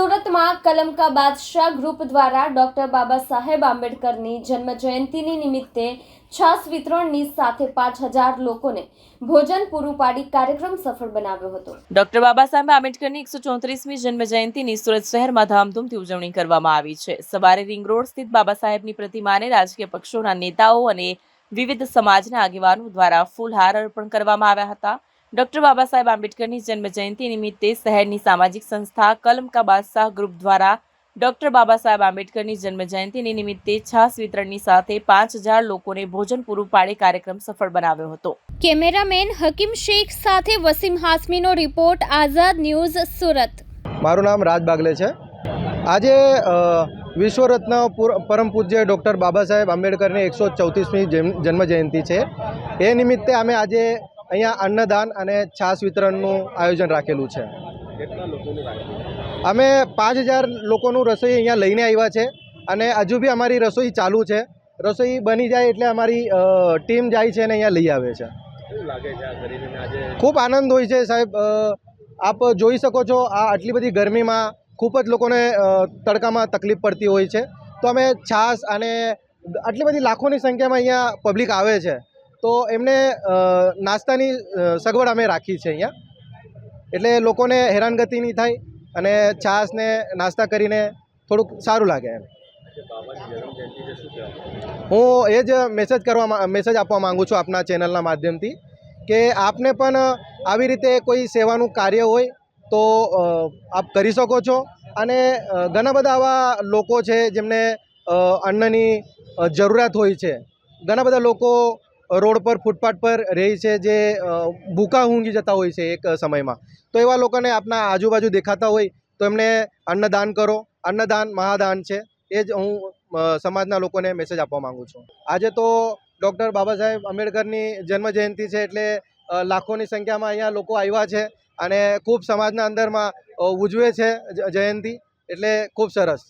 સુરતમાં કલમકા બાદશાહ ગ્રુપ દ્વારા ડોક્ટર બાબા સાહેબ આંબેડકરની જન્મ જયંતિની નિમિત્તે છાસ વિતરણની સાથે પાંચ હજાર લોકોને ભોજન પૂરું પાડી કાર્યક્રમ સફળ બનાવ્યો હતો. ડોક્ટર બાબા સાહેબ આંબેડકરની એકસો ચોત્રીસમી જન્મ જયંતિની સુરત શહેરમાં ધામધૂમથી ઉજવણી કરવામાં આવી છે. સવારે રિંગ રોડ સ્થિત બાબા સાહેબની પ્રતિમાને રાજકીય પક્ષોના નેતાઓ અને વિવિધ સમાજના આગેવાનો દ્વારા ફૂલહાર અર્પણ કરવામાં આવ્યા હતા. ડોક્ટર બાબા સાહેબ આંબેડકરની જન્મ જયંતિ નિમિત્તે શહેરની સામાજિક સંસ્થા કલમ કા બાદશાહ ગ્રુપ દ્વારા ડોક્ટર બાબા સાહેબ આંબેડકરની જન્મ જયંતિની નિમિત્તે છાસ વિતરણની સાથે પાંચ હજાર લોકોને ભોજન પૂરું પાડી કાર્યક્રમ સફળ બનાવ્યો હતો. કેમેરામેન હકીમ શેખ સાથે વસીમ હાસમીનો રિપોર્ટ આઝાદ ન્યૂઝ સુરત. મારું નામ રાજ બાગલે છે. આજે વિશ્વરત્ન પૂર- પરમ પૂજ્ય ડૉક્ટર બાબા સાહેબ આંબેડકરની એકસો ચૌત્રીસમી જન્મ જયંતિ છે. એ નિમિત્તે અમે આજે અહીંયા અન્નદાન અને છાસ વિતરણનું આયોજન રાખેલું છે. અમે પાંચ હજાર લોકોનું રસોઈ અહીંયા લઈને આવ્યા છે અને હજુ બી અમારી રસોઈ ચાલુ છે. રસોઈ બની જાય એટલે અમારી ટીમ જાય છે અને અહીંયા લઈ આવે છે. ખૂબ આનંદ હોય છે સાહેબ આપ જોઈ શકો છો આ આટલી બધી ગરમીમાં ખૂબ જ લોકોને તડકામાં તકલીફ પડતી હોય છે. તો અમે છાશ અને આટલી બધી લાખોની સંખ્યામાં અહીંયા પબ્લિક આવે છે. તો એમને નાસ્તાની સગવડ અમે રાખી છે અહીંયા. એટલે લોકોને હેરાનગતિ નહીં થાય અને છાશ ને નાસ્તા કરીને થોડુંક સારું લાગે એમ. હું એ જ મેસેજ કરવા મેસેજ આપવા માગું છું આપના ચેનલના માધ્યમથી કે આપને પણ આવી રીતે કોઈ સેવાનું કાર્ય હોય તો આપ કરી શકો છો. અને ઘણા બધા આવા લોકો છે જેમને અન્નની જરૂરિયાત હોય છે. ઘણા બધા લોકો રોડ પર, ફૂટપાથ પર રહે છે જે ભૂકા ઊંઘી જતા હોય છે એક સમયમાં. તો એવા લોકોને આપના આજુબાજુ દેખાતા હોય તો એમને અન્નદાન કરો. અન્નદાન મહાદાન છે. એ જ હું સમાજના લોકોને મેસેજ આપવા માંગુ છું. આજે તો ડૉક્ટર બાબા સાહેબ આંબેડકરની જન્મ જયંતિ છે એટલે લાખોની સંખ્યામાં અહીંયા લોકો આવ્યા છે અને ખૂબ સમાજના અંદરમાં ઉજવે છે જયંતિ. એટલે ખૂબ સરસ.